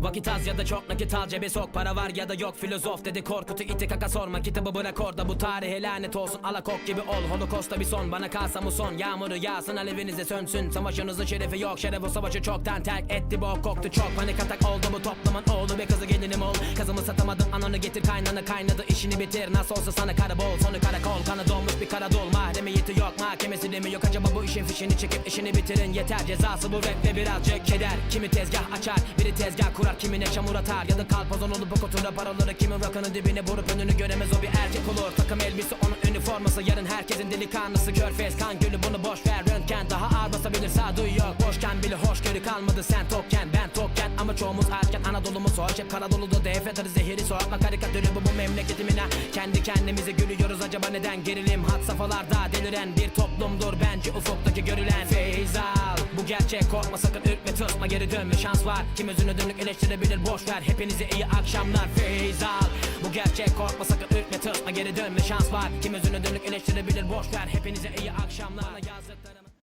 Vakit az ya da çok nakit al cebe sok. Para var ya da yok filozof dedi. Korkutu iti kaka sorma. Kitabı bırak orada Bu tarihe lanet olsun. Alakok gibi ol. Holokosta bir son. Bana kalsa mu son. Yağmuru yağsın alevinize sönsün. Savaşınızın şerefi yok. Şeref o savaşı çoktan terk etti. Bok koktu çok. Panik atak oldu bu toplumun oğlu. Ve kızı gelinim ol. Kızımı satamadım. Ananı getir kaynana kaynadı. İşini bitir. Nasıl olsa sana kara bol sonu karakol. Kanı dolmuş bir kara dol. Mahremiyeti yok. Mahkemesi de mi yok? Acaba bu işin fişini çekip işini bitirin. Yeter Cezası bu rap ve birazcık keder. Kimi tezgah açar biri tezgah kurar Kimine çamur atar. Ya da kalpazan olup o kutuda paraları Kimin rakının dibine vurup önünü göremez. O bir erkek olur. Takım elbise onun üniforması. Yarın herkesin delikanlısı Körfez kan gölü bunu boş ver. Röntgen Daha ağır basabilir. Sağduyu yok. Boşken bile hoşgörü kalmadı. Sen tokken ben tokken. Ama çoğumuz açken Anadolu'muz hoş hep Karadolu'da DF atarı zehiri sokma karikatürü. Bu bu memleketimine Kendi kendimize gülüyoruz. Acaba neden gerilim? Hat safhalarda deliren bir toplumdur. Bence ufuktaki gerçek korkma sakın ürkme tırsma geri dönme. Şans var Kim özünü dönük eleştirebilir boş ver. Hepinize iyi akşamlar Feyz al bu gerçek korkma sakın ürkme tırsma geri dönme. Şans var Kim özünü dönük eleştirebilir boş ver. Hepinize iyi akşamlar